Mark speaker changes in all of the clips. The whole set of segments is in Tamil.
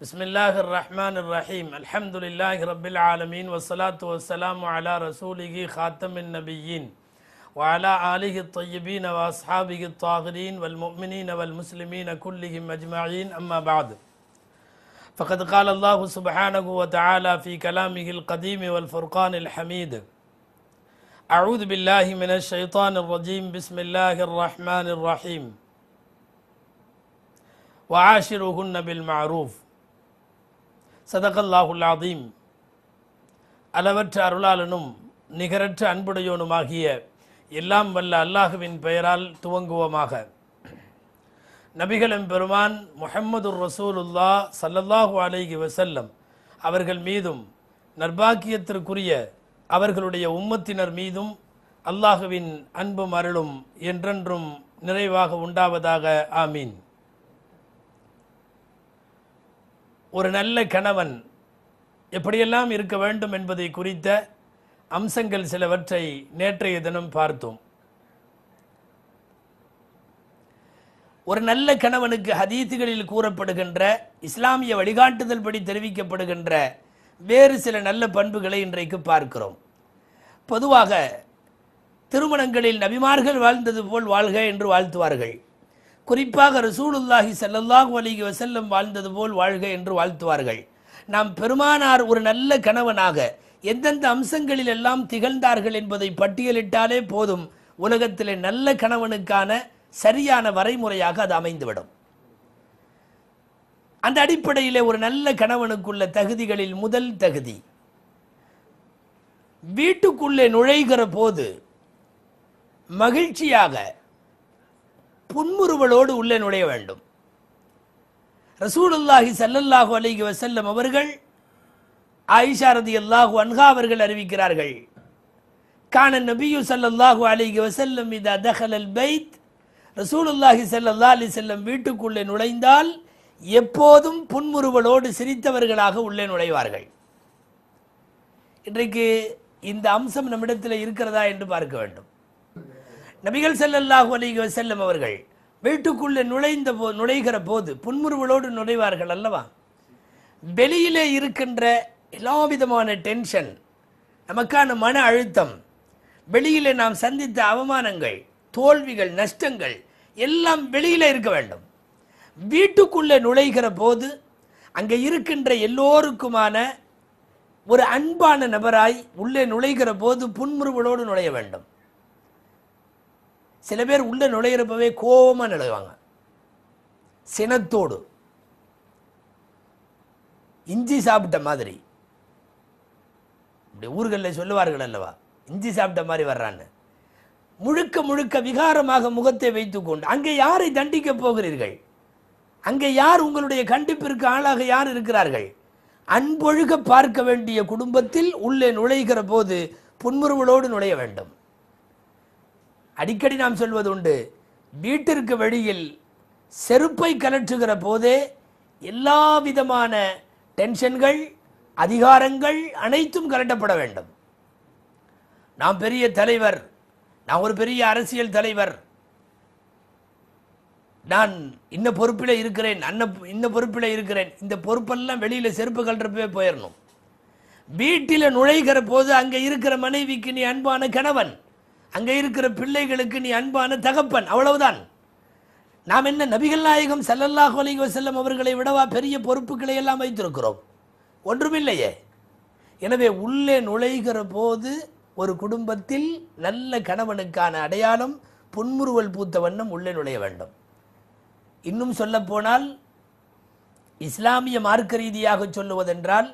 Speaker 1: بسم الله الرحمن الرحيم الحمد لله رب العالمين والصلاة والسلام على رسوله خاتم النبيين وعلى آله الطيبين وأصحابه الطاهرين والمؤمنين والمسلمين كلهم أجمعين أما بعد فقد قال الله سبحانه وتعالى في كلامه القديم والفرقان الحميد أعوذ بالله من الشيطان الرجيم بسم الله الرحمن الرحيم وعاشروهن بالمعروف சதகல்லாஹுல்லாதீம். அளவற்ற அருளாளனும் நிகரற்ற அன்புடையோனுமாகிய எல்லாம் வல்ல அல்லாஹுவின் பெயரால் துவங்குவோமாக. நபிகளும் பெருமான் முஹம்மது ரசூலுல்லா சல்லல்லாஹு அலைஹி வசல்லம் அவர்கள் மீதும் நர்பாக்கியத்திற்குரிய அவர்களுடைய உம்மத்தினர் மீதும் அல்லாஹுவின் அன்பும் அருளும் என்றென்றும் நிறைவாக உண்டாவதாக. ஆமீன். ஒரு நல்ல கணவன் எப்படியெல்லாம் இருக்க வேண்டும் என்பதை குறித்த அம்சங்கள் சிலவற்றை நேற்றைய தினம் பார்த்தோம். ஒரு நல்ல கணவனுக்கு ஹதீத்துகளில் கூறப்படுகின்ற இஸ்லாமிய வழிகாட்டுதல் படி தெரிவிக்கப்படுகின்ற வேறு சில நல்ல பண்புகளை இன்றைக்கு பார்க்கிறோம். பொதுவாக திருமணங்களில் நபிமார்கள் வாழ்ந்தது போல் வாழ்க என்று வாழ்த்துவார்கள். குறிப்பாக ரசூலுல்லாஹி ஸல்லல்லாஹு அலைஹி வசல்லம் வாழ்ந்தது போல் வாழ்க என்று வாழ்த்துவார்கள். நாம் பெருமானார் ஒரு நல்ல கணவனாக எந்தெந்த அம்சங்களில் எல்லாம் திகழ்ந்தார்கள் என்பதை பட்டியலிட்டாலே போதும். உலகத்திலே நல்ல கணவனுக்கான சரியான வரைமுறையாக அது அமைந்துவிடும். அந்த அடிப்படையில் ஒரு நல்ல கணவனுக்குள்ள தகுதிகளில் முதல் தகுதி. வீட்டுக்குள்ளே நுழைகிற போது மகிழ்ச்சியாக புன்முறுவலோடு உள்ளே நுழைய வேண்டும். ரசூலுல்லாஹி சல்லல்லாஹு அலைஹி வசல்லம் அவர்கள் ஆயிஷா ரதியல்லாஹு அன்ஹா அவர்கள் அறிவிக்கிறார்கள். கான நபியு சல்லல்லாஹு அலைஹி வசல்லம் இதா தஹலல் பைத். ரசூலுல்லாஹி ஸல்லல்லாஹு அலைஹி வஸல்லம் வீட்டுக்குள்ளே நுழைந்தால் எப்போதும் புன்முறுவலோடு சிரித்தவர்களாக உள்ளே நுழைவார்கள். இன்றைக்கு இந்த அம்சம் நம்மிடத்தில் இருக்கிறதா என்று பார்க்க வேண்டும். நபிகள் செல்லல்லாஹு அலிக செல்லம் அவர்கள் வீட்டுக்குள்ளே நுழைந்த போ நுழைகிற போது புன்முறுவலோடு நுழைவார்கள் அல்லவா? வெளியிலே இருக்கின்ற எல்லா விதமான டென்ஷன் நமக்கான மன அழுத்தம் வெளியிலே நாம் சந்தித்த அவமானங்கள் தோல்விகள் நஷ்டங்கள் எல்லாம் வெளியில் இருக்க வேண்டும். வீட்டுக்குள்ளே நுழைகிற போது அங்கே இருக்கின்ற எல்லோருக்குமான ஒரு அன்பான நபராய் உள்ளே நுழைகிற போது புன்முறுவலோடு நுழைய வேண்டும். சில பேர் உள்ளே நுழையிறப்பவே கோபமாக நுழைவாங்க. சினத்தோடு. இஞ்சி சாப்பிட்ட மாதிரி. இப்படி ஊர்களில் சொல்லுவார்கள் அல்லவா? இஞ்சி சாப்பிட்ட மாதிரி வர்றான்னு. முழுக்க முழுக்க விகாரமாக முகத்தை வைத்துக்கொண்டு அங்கே யாரை தண்டிக்கப் போகிறீர்கள்? அங்கே யார் உங்களுடைய கண்டிப்பிற்கு ஆளாக யார் இருக்கிறார்கள்? அன்பொழுக பார்க்க வேண்டிய குடும்பத்தில் உள்ளே நுழைகிற போது புன்முறுவலோடு நுழைய வேண்டும். அடிக்கடி நாம் சொல்வது உண்டு வீட்டிற்கு வெளியில் செருப்பை கலற்றுகிற போதே எல்லா விதமான டென்ஷன்கள் அதிகாரங்கள் அனைத்தும் கலட்டப்பட வேண்டும். நாம் பெரிய தலைவர் நான் ஒரு பெரிய அரசியல் தலைவர் நான் இந்த பொறுப்பில் இருக்கிறேன் அன்ன இந்த பொறுப்பில் இருக்கிறேன் இந்த பொறுப்பெல்லாம் வெளியில் செருப்பு கல்றப்பவே போயிடணும் வீட்டில் நுழைகிற போது அங்கே இருக்கிற மனைவிக்கு நீ அன்பான கணவன் அங்கே இருக்கிற பிள்ளைகளுக்கு நீ அன்பான தகப்பன். அவ்வளவுதான். நாம் என்ன நபிகள் நாயகம் ஸல்லல்லாஹு அலைஹி செல்லம் அவர்களை விடவா பெரிய பொறுப்புகளை எல்லாம் வைத்திருக்கிறோம்? ஒன்றுமில்லையே. எனவே உள்ளே நுழைகிற போது ஒரு குடும்பத்தில் நல்ல கணவனுக்கான அடையாளம் புன்முறுவல் பூத்த வண்ணம் உள்ளே நுழைய வேண்டும். இன்னும் சொல்லப்போனால் இஸ்லாமிய மார்க்க ரீதியாக சொல்லுவதென்றால்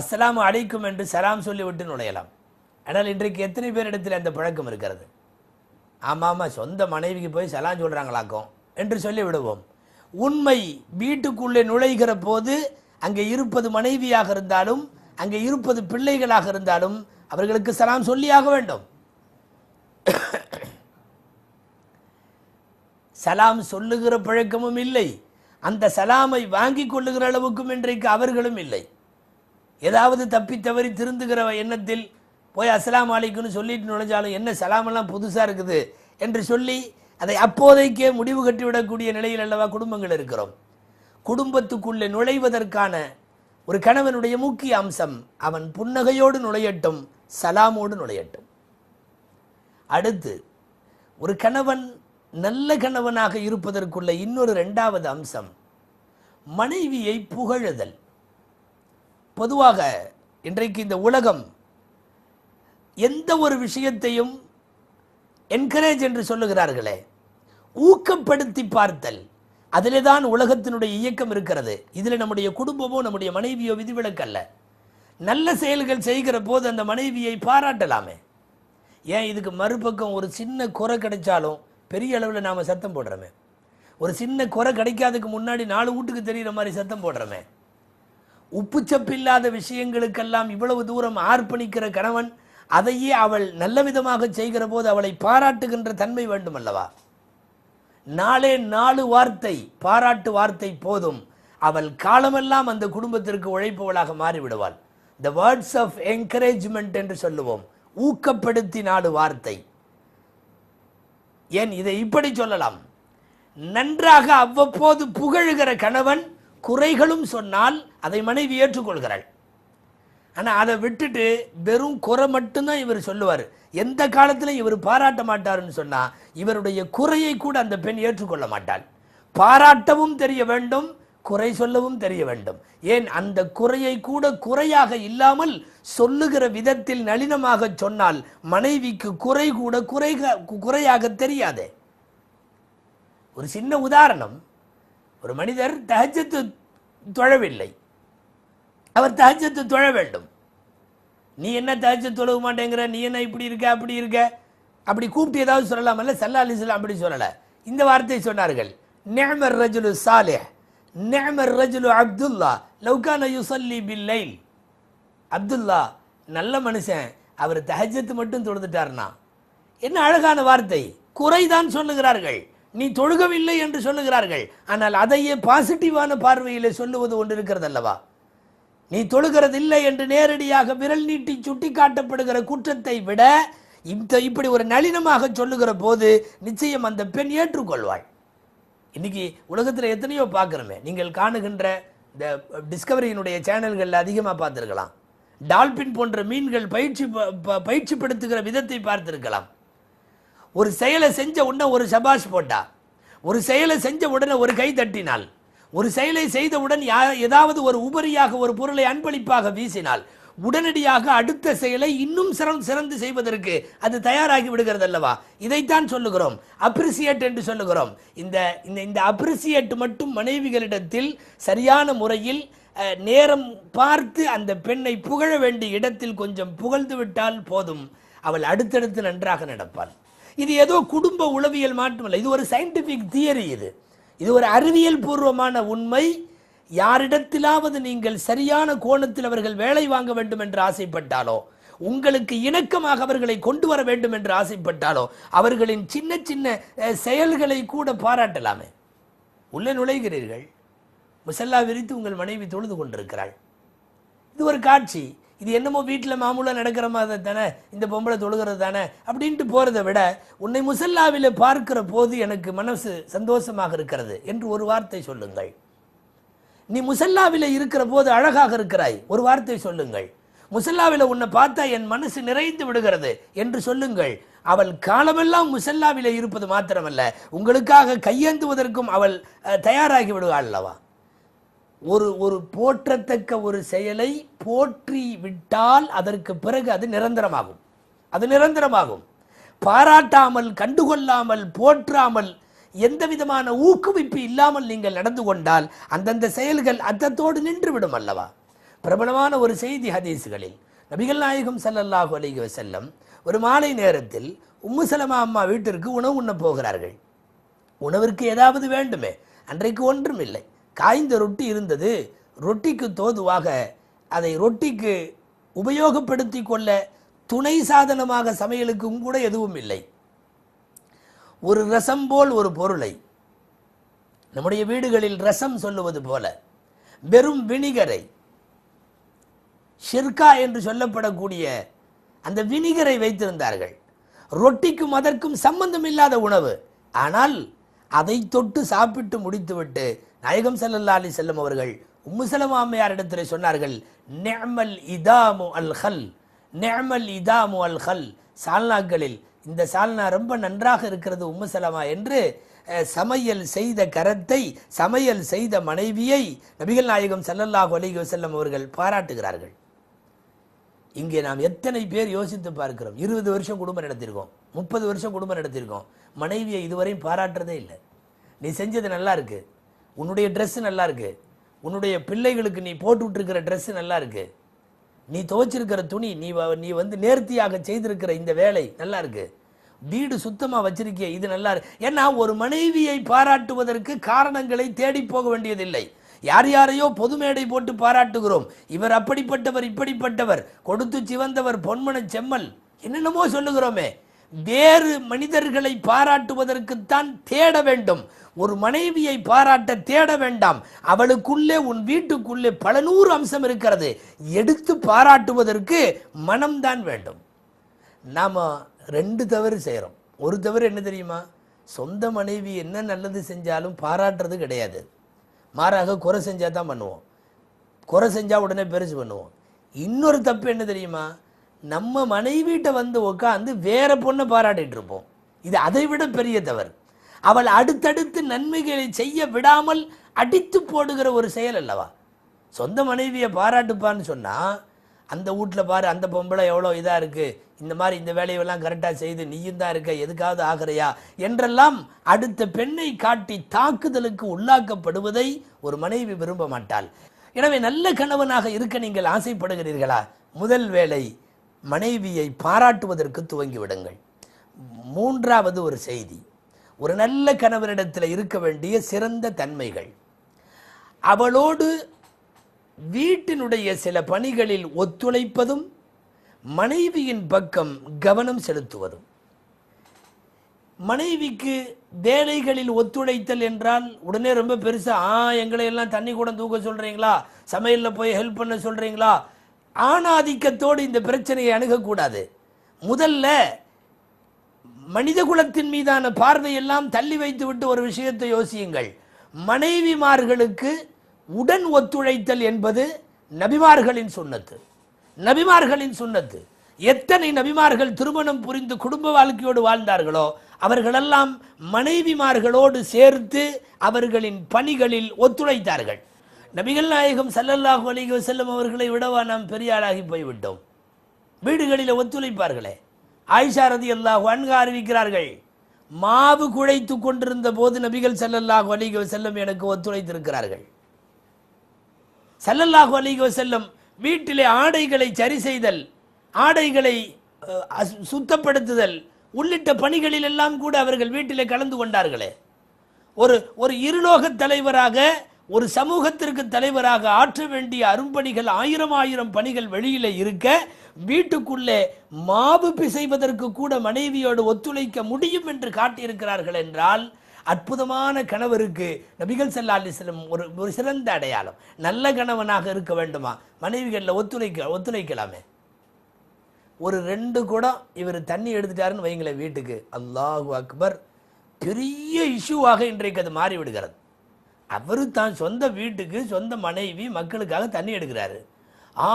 Speaker 1: அஸ்லாம் அடைக்கும் என்று சலாம் சொல்லிவிட்டு நுழையலாம். ஆனால் இன்றைக்கு எத்தனை பேர் இடத்துல அந்த பழக்கம் இருக்கிறது? ஆமாம் ஆமாம் சொந்த மனைவிக்கு போய் சலாம் சொல்கிறாங்களாக்கும் என்று சொல்லி விடுவோம் உண்மை வீட்டுக்குள்ளே நுழைகிற போது அங்கே இருப்பது மனைவியாக இருந்தாலும் அங்கே இருப்பது பிள்ளைகளாக இருந்தாலும் அவர்களுக்கு சலாம் சொல்லியாக வேண்டும். சலாம் சொல்லுகிற பழக்கமும் இல்லை. அந்த சலாமை வாங்கி கொள்ளுகிற அளவுக்கும் இன்றைக்கு அவர்களும் இல்லை. ஏதாவது தப்பி தவறி திருந்துகிற எண்ணத்தில் போய் அஸ்லாம் அலைக்குன்னு சொல்லிட்டு நுழைஞ்சாலும் என்ன சலாமெல்லாம் புதுசாக இருக்குது என்று சொல்லி அதை அப்போதைக்கே முடிவு கட்டிவிடக்கூடிய நிலையில் அல்லவா குடும்பங்கள் இருக்கிறோம். குடும்பத்துக்குள்ளே நுழைவதற்கான ஒரு கணவனுடைய முக்கிய அம்சம் அவன் புன்னகையோடு நுழையட்டும் சலாமோடு நுழையட்டும். அடுத்து ஒரு கணவன் நல்ல கணவனாக இருப்பதற்குள்ள இன்னொரு ரெண்டாவது அம்சம் மனைவியை புகழுதல். பொதுவாக இன்றைக்கு இந்த உலகம் எந்த ஒரு விஷயத்தையும் என்கரேஜ் என்று சொல்லுகிறார்களே. ஊக்கப்படுத்தி பார்த்தல். அதிலே தான் உலகத்தினுடைய இயக்கம் இருக்கிறது. இதில் நம்முடைய குடும்பமோ நம்முடைய மனைவியோ விதிவிலக்கல்ல. நல்ல செயல்கள் செய்கிற போது அந்த மனைவியை பாராட்டலாமே. ஏன் இதுக்கு மறுபக்கம் ஒரு சின்ன குறை கிடைச்சாலும் பெரிய அளவில் நாம் சத்தம் போடுறோமே. ஒரு சின்ன குறை கிடைக்காததுக்கு முன்னாடி நாலு வீட்டுக்கு தெரிகிற மாதிரி சத்தம் போடுறோமே. உப்புச்சப்பில்லாத விஷயங்களுக்கெல்லாம் இவ்வளவு தூரம் ஆர்ப்பணிக்கிற கணவன் அதையே அவள் நல்ல விதமாக செய்கிற போது அவளை பாராட்டுகின்ற தன்மை வேண்டும் அல்லவா நாளே நாலு வார்த்தை பாராட்டு வார்த்தை போதும். அவள் காலமெல்லாம் அந்த குடும்பத்திற்கு உழைப்பவளாக மாறிவிடுவாள். த வேர்ட்ஸ் ஆஃப் என்கரேஜ்மெண்ட் என்று சொல்லுவோம். ஊக்கப்படுத்தி நாலு வார்த்தை. ஏன் இதை இப்படி சொல்லலாம்? நன்றாக அவ்வப்போது புகழுகிற கணவன் குறைகளும் சொன்னால் அதை மனைவி ஏற்றுக்கொள்கிறாள். ஆனால் அதை விட்டுட்டு வெறும் குறை மட்டும்தான் இவர் சொல்லுவார். எந்த காலத்திலும் இவர் பாராட்ட மாட்டாருன்னு சொன்னால் இவருடைய குறையை கூட அந்த பெண் ஏற்றுக்கொள்ள மாட்டாள். பாராட்டவும் தெரிய வேண்டும் குறை சொல்லவும் தெரிய வேண்டும். ஏன் அந்த குறையை கூட குறையாக இல்லாமல் சொல்லுகிற விதத்தில் நளினமாக சொன்னால் மனைவிக்கு குறை கூட குறைக குறையாக தெரியாதே. ஒரு சின்ன உதாரணம். ஒரு மனிதர் தஹஜத்து தொழவில்லை. அவர் தஹஜத்தை தொழ வேண்டும். நீ என்ன தஹஜத் தொழக மாட்டேங்கிற? நீ என்ன இப்படி இருக்க அப்படி இருக்க? அப்படி கூப்பிட்டு ஏதாவது சொல்லலாமல்ல சல்லா அலிஸ்லாம் அப்படி சொல்லலை. இந்த வார்த்தை சொன்னார்கள். நேமர் ரஜுலு சாலே நேமர் ரஜுலு அப்துல்லா லவ்கான யுசல்லி பில்லைல். அப்துல்லா நல்ல மனுஷன். அவர் தஹஜத்து மட்டும் தொழுதுட்டார்னா என்ன அழகான வார்த்தை. குறைதான் சொல்லுகிறார்கள். நீ தொழுகவில்லை என்று சொல்லுகிறார்கள். ஆனால் அதையே பாசிட்டிவான பார்வையில் சொல்லுவது ஒன்று இருக்கிறது அல்லவா? நீ தொழுகிறது இல்லை என்று நேரடியாக விரல் நீட்டி சுட்டி காட்டப்படுகிற குற்றத்தை விட இந்த இப்படி ஒரு நளினமாக சொல்லுகிற போது நிச்சயம் அந்த பெண் ஏற்றுக்கொள்வாள். இன்னைக்கு உலகத்தில் எத்தனையோ பார்க்குறோமே. நீங்கள் காணுகின்ற இந்த டிஸ்கவரியினுடைய சேனல்களில் அதிகமாக பார்த்துருக்கலாம். டால்பின் போன்ற மீன்கள் பயிற்சி ப- ப- பயிற்சிப்படுத்துகிற விதத்தை பார்த்துருக்கலாம். ஒரு செயலை செஞ்ச உடனே ஒரு சபாஷ் போட்டா ஒரு செயலை செஞ்ச உடனே ஒரு கை தட்டினாள் ஒரு செயலை செய்தவுடன் யா- ஏதாவது ஒரு உபரியாக ஒரு பொருளை அன்பளிப்பாக வீசினால் உடனடியாக அடுத்த செயலை இன்னும் சிறந்து சிறந்து செய்வதற்கு அது தயாராகி விடுகிறது அல்லவா இதைத்தான் சொல்லுகிறோம். அப்ரிசியேட் என்று சொல்லுகிறோம். இந்த இந்த இந்த அப்ரிசியேட் மட்டும் மனைவிகளிடத்தில் சரியான முறையில் நேரம் பார்த்து அந்த பெண்ணை புகழ வேண்டிய இடத்தில் கொஞ்சம் புகழ்ந்து விட்டால் போதும். அவள் அடுத்தடுத்து நன்றாக நடப்பாள். இது ஏதோ குடும்ப உளவியல் மாற்றமல்ல. இது ஒரு சயின்டிஃபிக் தியரி இது. இது ஒரு அறிவியல் பூர்வமான உண்மை. யாரிடத்திலாவது நீங்கள் சரியான கோணத்தில் அவர்கள் வேலை வாங்க வேண்டும் என்று ஆசைப்பட்டாலோ உங்களுக்கு இணக்கமாக அவர்களை கொண்டு வர வேண்டும் என்று ஆசைப்பட்டாலோ அவர்களின் சின்ன சின்ன செயல்களை கூட பாராட்டலாமே. உள்ளே நுழைகிறீர்கள். முசல்லா விரித்து உங்கள் மனைவி தொழுது கொண்டிருக்கிறாள். இது ஒரு காட்சி. இது என்னமோ வீட்டில் மாமூலாக நடக்கிற மாதிரி தானே? இந்த பொம்பளை தொழுகிறது தானே? அப்படின்ட்டு போகிறத விட உன்னை முசல்லாவில் பார்க்கிற போது எனக்கு மனசு சந்தோஷமாக இருக்கிறது என்று ஒரு வார்த்தை சொல்லுங்கள். நீ முசல்லாவில் இருக்கிற போது அழகாக இருக்கிறாய். ஒரு வார்த்தை சொல்லுங்கள். முசல்லாவில் உன்னை பார்த்தா என் மனசு நிறைந்து விடுகிறது என்று சொல்லுங்கள். அவள் காலமெல்லாம் முசல்லாவில் இருப்பது மாத்திரமல்ல. உங்களுக்காக கையேந்துவதற்கும் அவள் தயாராகி விடுவாள் அல்லவா? ஒரு ஒரு போற்றத்தக்க ஒரு செயலை போற்றி விட்டால் அதற்கு பிறகு அது நிரந்தரமாகும். அது நிரந்தரமாகும். பாராட்டாமல் கண்டுகொள்ளாமல் போற்றாமல் எந்த விதமான ஊக்குவிப்பு இல்லாமல் நீங்கள் நடந்து கொண்டால் அந்தந்த செயல்கள் அத்தத்தோடு நின்றுவிடும் அல்லவா? பிரபலமான ஒரு செய்தி ஹதீஸுகளில் நபிகள் நாயகம் சல்லல்லாஹு அலைஹி வஸல்லம் ஒரு மாலை நேரத்தில் உம்மு சலமா அம்மா வீட்டிற்கு உணவு உண்ண போகிறார்கள். உணவிற்கு ஏதாவது வேண்டுமே. அன்றைக்கு ஒன்றும் இல்லை. காய்ந்த ரொட்டி இருந்தது. ரொட்டிக்கு தோதுவாக அதை ரொட்டிக்கு உபயோகப்படுத்தி கொள்ள துணை சாதனமாக சமையலுக்கும் கூட எதுவும் இல்லை. ஒரு ரசம் போல் ஒரு பொருளை. நம்முடைய வீடுகளில் ரசம் சொல்லுவது போல வெறும் வினிகரை. ஷிர்கா என்று சொல்லப்படக்கூடிய அந்த வினிகரை வைத்திருந்தார்கள். ரொட்டிக்கும் அதற்கும் சம்பந்தம் இல்லாத உணவு. ஆனால் அதை தொட்டு சாப்பிட்டு முடித்துவிட்டு நாயகம் சல்லல்லா அலி செல்லம் அவர்கள் உம்மு சலமா சொன்னார்கள் நேமல் இதாமு அல் ஹல் நிஅமல் இதாமு அல் ஹல். சால்னாக்களில் இந்த சால்னா ரொம்ப நன்றாக இருக்கிறது உம்முசலமா என்று சமையல் செய்த கரத்தை சமையல் செய்த மனைவியை நபிகள் நாயகம் சல்லல்லாஹ் அலைஹி வசல்லம் அவர்கள் பாராட்டுகிறார்கள். இங்கே நாம் எத்தனை பேர் யோசித்து பார்க்கிறோம். இருபது வருஷம் குடும்பம் நடத்தியிருக்கோம் முப்பது வருஷம் குடும்பம் நடத்தியிருக்கோம் மனைவியை இதுவரையும் பாராட்டுறதே இல்லை. நீ செஞ்சது நல்லா இருக்குது உன்னுடைய ட்ரெஸ் நல்லா இருக்கு உன்னுடைய பிள்ளைகளுக்கு நீ போட்டு விட்டுருக்கிற ட்ரெஸ் நல்லா இருக்கு நீ துவைச்சிருக்கிற துணி நீ வ- நீ வந்து நேர்த்தியாக செய்திருக்கிற இந்த வேலை நல்லா இருக்கு வீடு சுத்தமாக வச்சிருக்கிய இது நல்லா இருக்கு ஏன்னா ஒரு மனைவியை பாராட்டுவதற்கு காரணங்களை தேடி போக வேண்டியதில்லை. யார் யாரையோ பொது மேடை போட்டு பாராட்டுகிறோம். இவர் அப்படிப்பட்டவர் இப்படிப்பட்டவர். கொடுத்து சிவந்தவர் பொன்மன செம்மல். என்னென்னமோ சொல்லுகிறோமே. வேறு மனிதர்களை பாராட்டுவதற்குத்தான் தேட வேண்டும். ஒரு மனைவியை பாராட்ட தேட வேண்டாம். அவளுக்குள்ளே உன் வீட்டுக்குள்ளே பல நூறு அம்சம் இருக்கிறது. எடுத்து பாராட்டுவதற்கு மனம்தான் வேண்டும். நாம் ரெண்டு தவறு செய்கிறோம் ஒரு தவறு என்ன தெரியுமா? சொந்த மனைவி என்ன நல்லது செஞ்சாலும் பாராட்டுறது கிடையாது. மாறாக குறை செஞ்சால் தான் பண்ணுவோம். குறை செஞ்சால் உடனே பெருசு பண்ணுவோம். இன்னொரு தப்பு என்ன தெரியுமா? நம்ம மனைவிட்ட வந்து உட்காந்து வேற பொண்ணை பாராட்டிட்டு இருப்போம். இது அதை விட பெரிய தவறு. அவள் அடுத்தடுத்து நன்மைகளை செய்ய விடாமல் அடித்து போடுகிற ஒரு செயல் அல்லவா? சொந்த மனைவியை பாராட்டுப்பான்னு சொன்னால் அந்த வீட்டில் பாரு அந்த பொம்பளை எவ்வளோ இதாக இருக்குது இந்த மாதிரி இந்த வேலையெல்லாம் கரெக்டாக செய்து நீயும் தான் இருக்க எதுக்காவது ஆகிறையா? என்றெல்லாம் அடுத்த பெண்ணை காட்டி தாக்குதலுக்கு உள்ளாக்கப்படுவதை ஒரு மனைவி விரும்ப மாட்டாள். எனவே நல்ல கணவனாக இருக்க நீங்கள் ஆசைப்படுகிறீர்களா? முதல் வேளை மனைவியை பாராட்டுவதற்கு துவங்கி விடுங்கள் மூன்றாவது ஒரு செய்தி. ஒரு நல்ல கணவனிடத்தில் இருக்க வேண்டிய சிறந்த தன்மைகள். அவளோடு வீட்டினுடைய சில பணிகளில் ஒத்துழைப்பதும் மனைவியின் பக்கம் கவனம் செலுத்துவதும். மனைவிக்கு வேலைகளில் ஒத்துழைத்தல் என்றால் உடனே ரொம்ப பெருசாக ஆ எங்களை எல்லாம் தண்ணி கூட தூக்க சொல்கிறீங்களா சமையலில் போய் ஹெல்ப் பண்ண சொல்கிறீங்களா ஆணாதிக்கத்தோடு இந்த பிரச்சனையை அணுகக்கூடாது. முதல்ல மனித குலத்தின் மீதான பார்வையெல்லாம் தள்ளி வைத்துவிட்டு ஒரு விஷயத்தை யோசியுங்கள். மனைவிமார்களுக்கு உடன் ஒத்துழைத்தல் என்பது நபிமார்களின் சுன்னத்து நபிமார்களின் சுன்னத்து எத்தனை நபிமார்கள் திருமணம் புரிந்து குடும்ப வாழ்க்கையோடு வாழ்ந்தார்களோ அவர்களெல்லாம் மனைவிமார்களோடு சேர்த்து அவர்களின் பணிகளில் ஒத்துழைத்தார்கள். நபிகள் நாயகம் சல்லல்லாஹு அலிக வஸல்லம் அவர்களை விடவா நாம் பெரிய ஆளாகி போய்விட்டோம்? வீடுகளில் ஒத்துழைப்பார்களே. ஆயிஷா ரதியல்லாஹு அன்கா அறிவிக்கிறார்கள். மாவு குழைத்து கொண்டிருந்த போது நபிகள் செல்லல்லாஹ் அலைஹி செல்லும் எனக்கு ஒத்துழைத்திருக்கிறார்கள். ஸல்லல்லாஹு அலைஹி செல்லும் வீட்டிலே ஆடைகளை சரி செய்தல் ஆடைகளை சுத்தப்படுத்துதல் உள்ளிட்ட பணிகளில் எல்லாம் கூட அவர்கள் வீட்டிலே கலந்து கொண்டார்களே. ஒரு ஒரு இருலோக தலைவராக ஒரு சமூகத்திற்கு தலைவராக ஆற்ற வேண்டிய அரும்பணிகள் ஆயிரம் ஆயிரம் பணிகள் வெளியில் இருக்க வீட்டுக்குள்ளே மாவு பிசைவதற்கு கூட மனைவியோடு ஒத்துழைக்க முடியும் என்று காட்டியிருக்கிறார்கள் என்றால் அற்புதமான கணவருக்கு நபிகள் செல்லா அலைஹி ஒரு ஒரு சிறந்த அடையாளம். நல்ல கணவனாக இருக்க வேண்டுமா? மனைவிகளில் ஒத்துழைக்க ஒத்துழைக்கலாமே. ஒரு ரெண்டு குடம் இவர் தண்ணி எடுத்துட்டாருன்னு வைங்களேன் வீட்டுக்கு. அல்லாஹு அக்பர். பெரிய இஷ்யூவாக இன்றைக்கு அது மாறிவிடுகிறது. அவர் தான் சொந்த வீட்டுக்கு சொந்த மனைவி மக்களுக்காக தண்ணி எடுக்கிறாரு. ஆ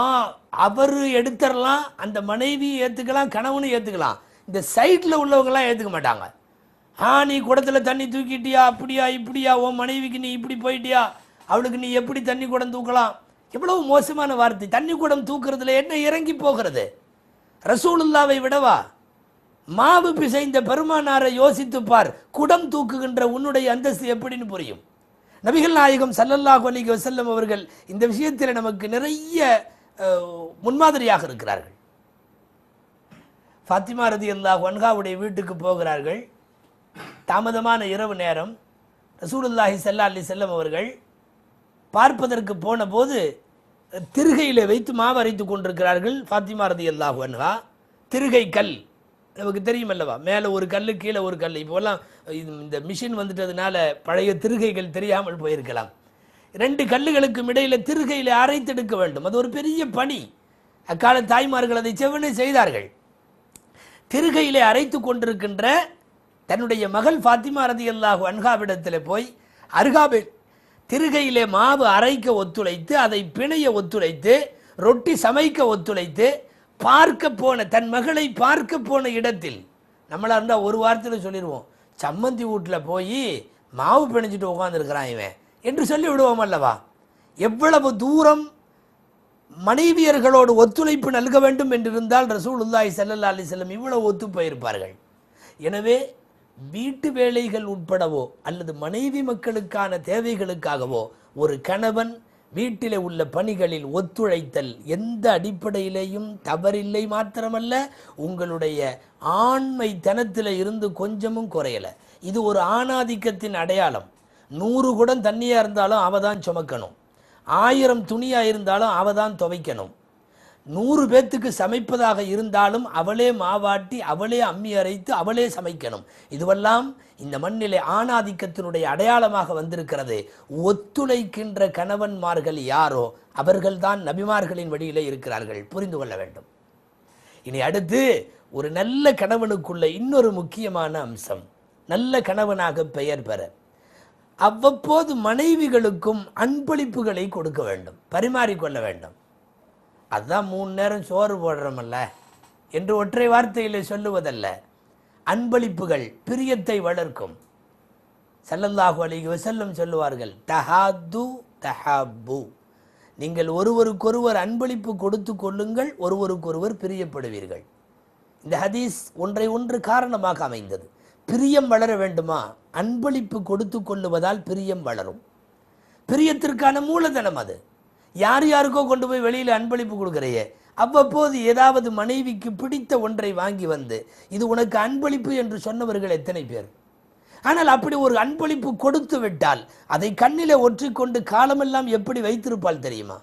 Speaker 1: அவர் எடுத்துடலாம் அந்த மனைவி ஏற்றுக்கலாம் கணவனும் ஏற்றுக்கலாம் இந்த சைட்டில் உள்ளவங்களாம் ஏற்றுக்க மாட்டாங்க. ஆ நீ குடத்தில் தண்ணி தூக்கிட்டியா அப்படியா இப்படியா உன் மனைவிக்கு நீ இப்படி போயிட்டியா அவளுக்கு நீ எப்படி தண்ணி குடம் தூக்கலாம்? எவ்வளவு மோசமான வார்த்தை. தண்ணி குடம் தூக்குறதுல என்ன இறங்கி போகிறது? ரசூலுல்லாவை விடவா? மாவு பிசைந்த பெருமானாரை யோசித்துப்பார் குடம் தூக்குகின்ற உன்னுடைய அந்தஸ்து எப்படின்னு புரியும். நபிகள் நாயகம் சல்லல்லாஹ் அலைஹி வசல்லம் அவர்கள் இந்த விஷயத்தில் நமக்கு நிறைய முன்மாதிரியாக இருக்கிறார்கள். ஃபாத்திமா ரதியல்லாஹு அன்ஹாவுடைய வீட்டுக்கு போகிறார்கள். தாமதமான இரவு நேரம். ரசூலுல்லாஹி செல்லா அலைஹி செல்லம் அவர்கள் பார்ப்பதற்கு போன போது திருகையில் வைத்து மாவு கொண்டிருக்கிறார்கள் ஃபாத்திமா ரதியல்லாஹு ஒன்ஹா திருகை கல். நமக்கு தெரியும் அல்லவா? மேலே ஒரு கல் கீழே ஒரு கல் இப்போல்லாம் இந்த மிஷின் வந்துட்டதுனால பழைய திருகைகள் தெரியாமல் போயிருக்கலாம். ரெண்டு கல்லுகளுக்கும் இடையில திருகையில் அரைத்தெடுக்க வேண்டும். அது ஒரு பெரிய பணி. அக்கால தாய்மார்கள் அதை செவ்வனே செய்தார்கள். திருகையிலே அரைத்து கொண்டிருக்கின்ற தன்னுடைய மகள் ஃபாத்திமா ரதியல்லாஹு அன்ஹாவிடத்தில் போய் அருகாபில் திருகையிலே மாவு அரைக்க ஒத்துழைத்து அதை பிணைய ஒத்துழைத்து ரொட்டி சமைக்க ஒத்துழைத்து பார்க்க போன தன் மகளை பார்க்க போன இடத்தில் நம்மளாக இருந்தால் ஒரு வாரத்தில் சொல்லிடுவோம் சம்மந்தி வீட்டில் போய் மாவு பிணைஞ்சிட்டு உட்காந்துருக்கிறான் இவன். என்று சொல்லி விடுவோம் அல்லவா? எவ்வளவு தூரம் மனைவியர்களோடு ஒத்துழைப்பு நல்க வேண்டும் என்றிருந்தால் ரசூலுல்லாஹி ஸல்லல்லாஹு அலைஹி வஸல்லம் இவ்வளவு ஒத்து போயிருப்பார்கள். எனவே வீட்டு வேலைகள் உட்படவோ அல்லது மனைவி மக்களுக்கான தேவைகளுக்காகவோ ஒரு கணவன் வீட்டிலே உள்ள பணிகளில் ஒத்துழைத்தல் எந்த அடிப்படையிலேயும் தவறில்லை மாத்திரமல்ல உங்களுடைய ஆண்மை தனத்தில் இருந்து கொஞ்சமும் குறையலை. இது ஒரு ஆணாதிக்கத்தின் அடையாளம். நூறு குடம் தண்ணியாக இருந்தாலும் அவ தான் சுமக்கணும். ஆயிரம் துணியாக இருந்தாலும் அவ தான் துவைக்கணும். நூறு பேத்துக்கு சமைப்பதாக இருந்தாலும் அவளே மாவாட்டி அவளே அம்மி அரைத்து அவளே சமைக்கணும். இதுவெல்லாம் இந்த மண்ணிலே ஆணாதிக்கத்தினுடைய அடையாளமாக வந்திருக்கிறது. ஒத்துழைக்கின்ற கணவன்மார்கள் யாரோ அவர்கள்தான் நபிமார்களின் வழியிலே இருக்கிறார்கள். புரிந்து கொள்ள வேண்டும். இனி அடுத்து ஒரு நல்ல கணவனுக்குள்ள இன்னொரு முக்கியமான அம்சம். நல்ல கணவனாக பெயர் பெற. அவ்வப்போது மனைவிகளுக்கும் அன்பளிப்புகளை கொடுக்க வேண்டும் பரிமாறிக்கொள்ள வேண்டும். அதுதான் மூணு நேரம் சோறு போடுறோமல்ல? என்று ஒற்றை வார்த்தையில் சொல்லுவதல்ல. அன்பளிப்புகள் பிரியத்தை வளர்க்கும். செல்லந்தாகு அலைஹி வசல்லம் சொல்லுவார்கள் தஹாது தஹாபு நீங்கள் ஒருவருக்கொருவர் அன்பளிப்பு கொடுத்து கொள்ளுங்கள் ஒருவருக்கொருவர் பிரியப்படுவீர்கள். இந்த ஹதீஸ் ஒன்றை ஒன்று காரணமாக அமைந்தது. பிரியம் வளர வேண்டுமா? அன்பளிப்பு கொடுத்து கொள்ளுவதால் பிரியம் வளரும். பிரியத்திற்கான மூலதனம் அது. யார் யாருக்கோ கொண்டு போய் வெளியில் அன்பளிப்பு கொடுக்குறையே அவ்வப்போது ஏதாவது மனைவிக்கு பிடித்த ஒன்றை வாங்கி வந்து இது உனக்கு அன்பளிப்பு என்று சொன்னவர்கள் எத்தனை பேர்? ஆனால் அப்படி ஒரு அன்பளிப்பு கொடுத்து விட்டால் அதை கண்ணில் ஒற்றிக்கொண்டு காலமெல்லாம் எப்படி வைத்திருப்பால் தெரியுமா?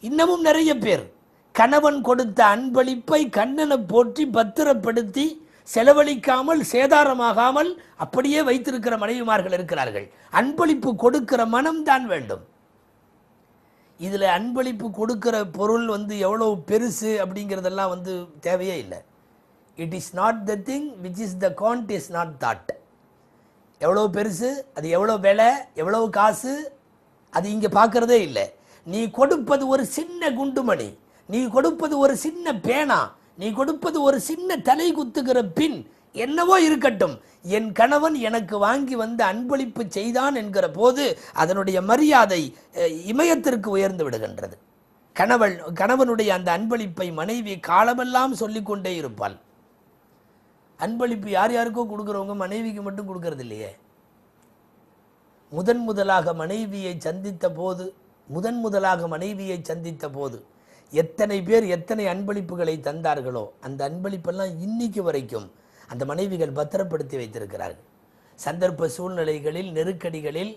Speaker 1: இன்னமும் நிறைய பேர் கணவன் கொடுத்த அன்பளிப்பை கண்ணனை போற்றி பத்திரப்படுத்தி செலவழிக்காமல் சேதாரமாகாமல் அப்படியே வைத்திருக்கிற மனைவிமார்கள் இருக்கிறார்கள். அன்பளிப்பு கொடுக்கிற மனம் தான் வேண்டும். இதில் அன்பளிப்பு கொடுக்கிற பொருள் வந்து எவ்வளோ பெருசு அப்படிங்கிறதெல்லாம் வந்து தேவையே இல்லை. It is not the thing which is the count is not that எவ்வளோ பெருசு அது எவ்வளோ விலை எவ்வளோ காசு அது இங்கே பார்க்குறதே இல்லை. நீ கொடுப்பது ஒரு சின்ன குண்டுமணி நீ கொடுப்பது ஒரு சின்ன பேனா நீ கொடுப்பது ஒரு சின்ன தலை குத்துகிற பின் என்னவோ இருக்கட்டும். என் கணவன் எனக்கு வாங்கி வந்து அன்பளிப்பு செய்தான் என்கிற போது அதனுடைய மரியாதை இமயத்திற்கு உயர்ந்து விடுகின்றது. கணவன் கணவனுடைய அந்த அன்பளிப்பை மனைவி காலமெல்லாம் சொல்லிக்கொண்டே இருப்பாள். அன்பளிப்பு யார் யாருக்கோ கொடுக்குறவங்க மனைவிக்கு மட்டும் கொடுக்கறது இல்லையே முதன் முதலாக மனைவியை சந்தித்த போது முதன் முதலாக மனைவியை சந்தித்த போது எத்தனை பேர் எத்தனை அன்பளிப்புகளை தந்தார்களோ அந்த அன்பளிப்பெல்லாம் இன்னைக்கு வரைக்கும் அந்த மனைவிகள் பத்திரப்படுத்தி வைத்திருக்கிறார்கள். சந்தர்ப்ப சூழ்நிலைகளில் நெருக்கடிகளில்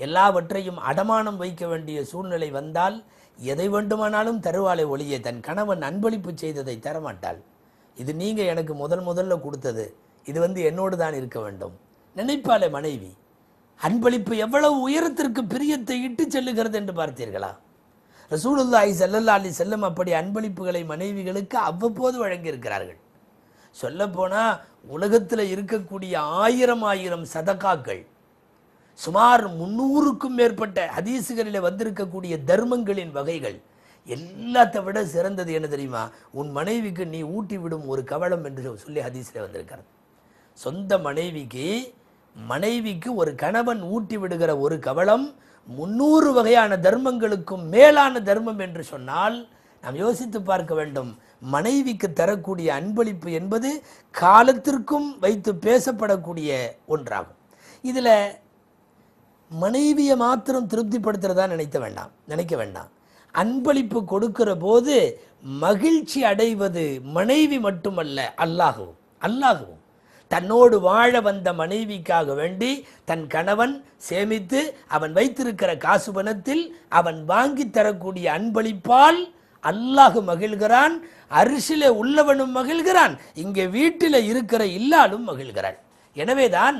Speaker 1: எல்லாவற்றையும் அடமானம் வைக்க வேண்டிய சூழ்நிலை வந்தால் எதை வேண்டுமானாலும் தருவாளை ஒளியே தன் கணவன் அன்பளிப்பு செய்ததை தரமாட்டாள். இது நீங்கள் எனக்கு முதல் முதல்ல கொடுத்தது. இது வந்து என்னோடு தான் இருக்க வேண்டும். நினைப்பாளே மனைவி அன்பளிப்பு எவ்வளவு உயரத்திற்கு பிரியத்தை இட்டு செல்லுகிறது என்று பார்த்தீர்களா? ரசூலுல்லாஹி சல்லல்லா அலி செல்லம் அப்படி அன்பளிப்புகளை மனைவிகளுக்கு அவ்வப்போது வழங்கியிருக்கிறார்கள். சொல்லப்போனால் உலகத்தில் இருக்கக்கூடிய ஆயிரம் ஆயிரம் சதகாக்கள் சுமார் முன்னூறுக்கும் மேற்பட்ட ஹதீசுகளில் வந்திருக்கக்கூடிய தர்மங்களின் வகைகள் எல்லாத்தை விட சிறந்தது என்ன தெரியுமா? உன் மனைவிக்கு நீ ஊட்டி விடும் ஒரு கவளம் என்று சொல்லி ஹதீஸில் வந்திருக்கிறது. சொந்த மனைவிக்கு மனைவிக்கு ஒரு கணவன் ஊட்டி விடுகிற ஒரு கவளம் முன்னூறு வகையான தர்மங்களுக்கும் மேலான தர்மம் என்று சொன்னால் நாம் யோசித்து பார்க்க வேண்டும். மனைவிக்கு தரக்கூடிய அன்பளிப்பு என்பது காலத்திற்கும் வைத்து பேசப்படக்கூடிய ஒன்றாகும். இதில் மனைவியை மாத்திரம் திருப்திப்படுத்துறதா நினைக்க வேண்டாம் நினைக்க வேண்டாம். அன்பளிப்பு கொடுக்கிற போது மகிழ்ச்சி அடைவது மனைவி மட்டுமல்ல அல்லாகவும் அல்லாகவும் தன்னோடு வாழ வந்த மனைவிக்காக வேண்டி தன் கணவன் சேமித்து அவன் வைத்திருக்கிற காசு பணத்தில் அவன் வாங்கி தரக்கூடிய அன்பளிப்பால் அல்லாஹ் மகிழ்கிறான் அரிசில உள்ளவனும் மகிழ்கிறான் இங்கே வீட்டில் இருக்கிற இல்லாலும் மகிழ்கிறாள். எனவேதான்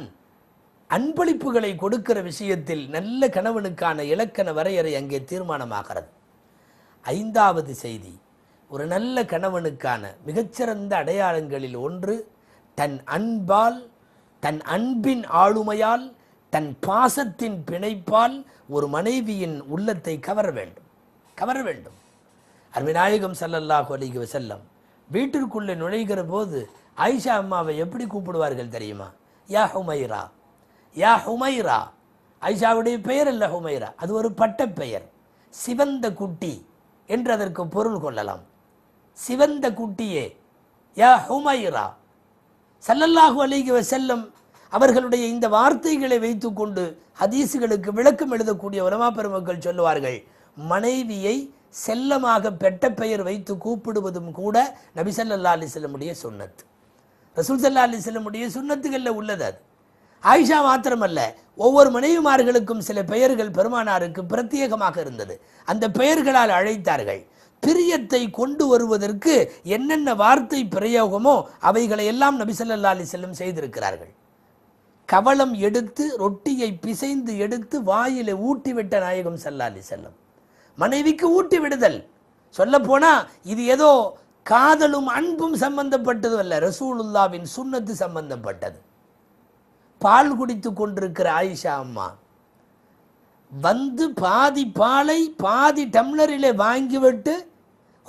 Speaker 1: அன்பளிப்புகளை கொடுக்கிற விஷயத்தில் நல்ல கணவனுக்கான இலக்கண வரையறை அங்கே தீர்மானமாகிறது. ஐந்தாவது செய்தி ஒரு நல்ல கணவனுக்கான மிகச்சிறந்த அடையாளங்களில் ஒன்று தன் அன்பால் தன் அன்பின் ஆளுமையால் தன் பாசத்தின் பிணைப்பால் ஒரு மனைவியின் உள்ளத்தை கவர வேண்டும். கவர வேண்டும். அருமைநாயகம் சல்லல்லாஹு அலைஹி செல்லம் வீட்டிற்குள்ளே நுழைகிற போது ஆயிஷா அம்மாவை எப்படி கூப்பிடுவார்கள் தெரியுமா? யா ஹுமைரா யா ஹுமைரா. ஐஷாவுடைய பெயர் அல்ல ஹுமைரா அது ஒரு பட்ட பெயர் சிவந்த குட்டி என்று அதற்கு பொருள் கொள்ளலாம். சிவந்த குட்டியே யா ஹுமைரா. சல்லல்லாஹு அலைகி செல்லம் அவர்களுடைய இந்த வார்த்தைகளை வைத்துக்கொண்டு ஹதீஸுகளுக்கு விளக்கம் எழுதக்கூடிய உலமா பெருமக்கள் சொல்லுவார்கள் மனைவியை செல்லமாக பெட்ட பெயர் வைத்து கூப்பிடுவதும் கூட நபி ஸல்லல்லாஹு அலைஹி வஸல்லமுடைய சுன்னத். ரசூல் சல்லா அலைஹி வஸல்லமுடைய சுன்னத்துகளில் உள்ளது அது. ஆயிஷா மாத்திரமல்ல ஒவ்வொரு மனைவிமார்களுக்கும் சில பெயர்கள் பெருமானாருக்கு பிரத்யேகமாக இருந்தது. அந்த பெயர்களால் அழைத்தார்கள். பிரியத்தை கொண்டு வருவதற்கு என்னென்ன வார்த்தை பிரயோகமோ அவைகளை எல்லாம் நபிசல்லா அலி அலைஹி செய்திருக்கிறார்கள். கவளம் எடுத்து ரொட்டியை பிசைந்து எடுத்து வாயில ஊட்டி விட்ட நாயகம் ஸல்லல்லாஹு அலைஹி மனைவிக்கு ஊட்டி விடுதல். சொல்லப்போனால் இது ஏதோ காதலும் அன்பும் சம்பந்தப்பட்டது அல்ல ரசூலுல்லாவின் சுண்ணத்து சம்பந்தப்பட்டது. பால் குடித்து கொண்டிருக்கிற ஆயிஷா அம்மா வந்து பாதி பாலை பாதி டம்ளரிலே வாங்கிவிட்டு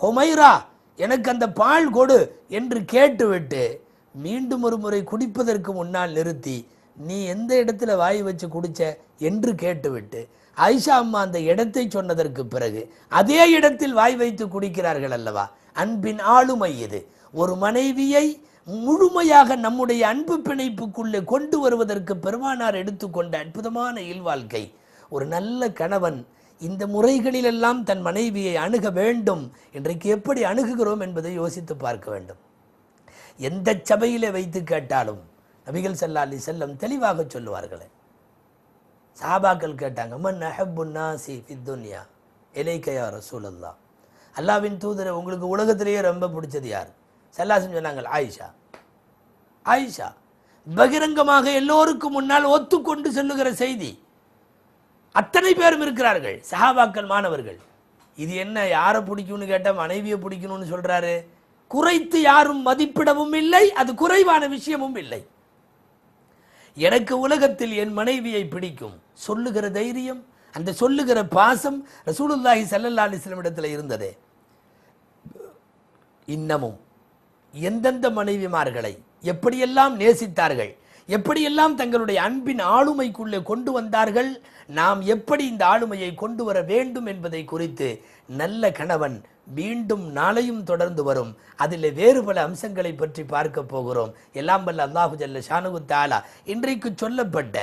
Speaker 1: ஹொமைரா எனக்கு அந்த பால் கொடு என்று கேட்டுவிட்டு மீண்டும் ஒரு முறை குடிப்பதற்கு முன்னால் நிறுத்தி நீ எந்த இடத்துல வாய் வச்சு குடிச்ச? என்று கேட்டுவிட்டு ஆயிஷா அம்மா அந்த இடத்தை சொன்னதற்கு பிறகு அதே இடத்தில் வாய் வைத்து குடிக்கிறார்கள் அல்லவா? அன்பின் ஆளுமை இது. ஒரு மனைவியை முழுமையாக நம்முடைய அன்பு பிணைப்புக்குள்ளே கொண்டு வருவதற்கு பெருமானார் எடுத்துக்கொண்ட அற்புதமான இல்வாழ்க்கை. ஒரு நல்ல கணவன் இந்த முறைகளிலெல்லாம் தன் மனைவியை அணுக வேண்டும் இன்றைக்கு எப்படி அணுகுகிறோம் என்பதை யோசித்து பார்க்க வேண்டும். எந்த சபையிலே வைத்து கேட்டாலும் நபிகள் சல்லா அலி செல்லம் தெளிவாக சொல்லுவார்களே. சாபாக்கள் கேட்டாங்க மன் அஹப்பு சி ஃபித் துன்யா? இலைக்க அல்லாவின் தூதரை உங்களுக்கு உலகத்திலேயே ரொம்ப பிடிச்சது யார்? சல்லாசன் சொன்னாங்க ஆயிஷா. ஆயிஷா? பகிரங்கமாக எல்லோருக்கும் முன்னால் ஒத்துக்கொண்டு சொல்லுகிற செய்தி. அத்தனை பேரும் இருக்கிறார்கள். சஹாபாக்கள் மாணவர்கள். இது என்ன யாரை பிடிக்கும்னு கேட்டால் மனைவியை பிடிக்கணும்னு சொல்கிறாரு குறைத்து யாரும் மதிப்பிடவும் இல்லை அது குறைவான விஷயமும் இல்லை. எனக்கு உலகத்தில் என் மனைவியை பிடிக்கும். சொல்லுகிற தைரியம் அந்த சொல்லுகிற பாசம் ரசூலுல்லாஹி சல்லல்லா அலைஹி இருந்தது இடத்துல இருந்ததே. இன்னமும் எந்தெந்த மனைவிமார்களை எப்படியெல்லாம் நேசித்தார்கள் எப்படியெல்லாம் தங்களுடைய அன்பின் ஆளுமைக்குள்ளே கொண்டு வந்தார்கள் நாம் எப்படி இந்த ஆளுமையை கொண்டு வர வேண்டும் என்பதை குறித்து நல்ல கணவன் மீண்டும் நாளையும் தொடர்ந்து வரும். அதில் வேறு பல அம்சங்களை பற்றி பார்க்க போகிறோம். எல்லாம் வல்ல அல்லாஹு ஜல்ல ஷானுகு தாலா இன்றைக்கு சொல்லப்பட்ட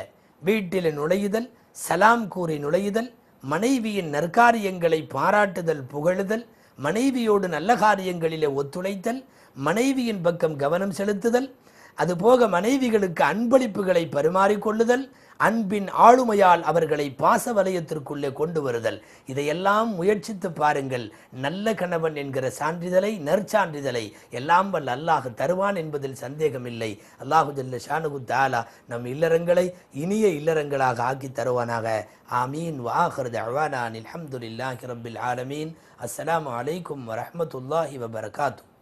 Speaker 1: வீட்டில் நுழையுதல் சலாம் கூறி நுழையுதல் மனைவியின் நற்காரியங்களை பாராட்டுதல் புகழுதல் மனைவியோடு நல்ல காரியங்களிலே ஒத்துழைத்தல் மனைவியின் பக்கம் கவனம் செலுத்துதல் அதுபோக மனைவிகளுக்கு அன்பளிப்புகளை பரிமாறிக்கொள்ளுதல் அன்பின் ஆளுமையால் அவர்களை பாச வலயத்திற்குள்ளே கொண்டு வருதல். இதையெல்லாம் முயற்சித்து பாருங்கள். நல்ல கணவன் என்கிற சான்றிதழை நற்சான்றிதழை எல்லாம் வல்ல அல்லாஹ் தருவான் என்பதில் சந்தேகமில்லை. அல்லாஹு ஜல்ல ஷானுகு தாலா நம் இல்லறங்களை இனிய இல்லறங்களாக ஆக்கி தருவானாக. ஆமீன். வாஹர் அவானான் அல்ஹம்துலில்லாஹி ரபில் ஆலமீன். அஸ்லாம் அலைக்கும் வரமத்துல்லாஹி வபரகாத்து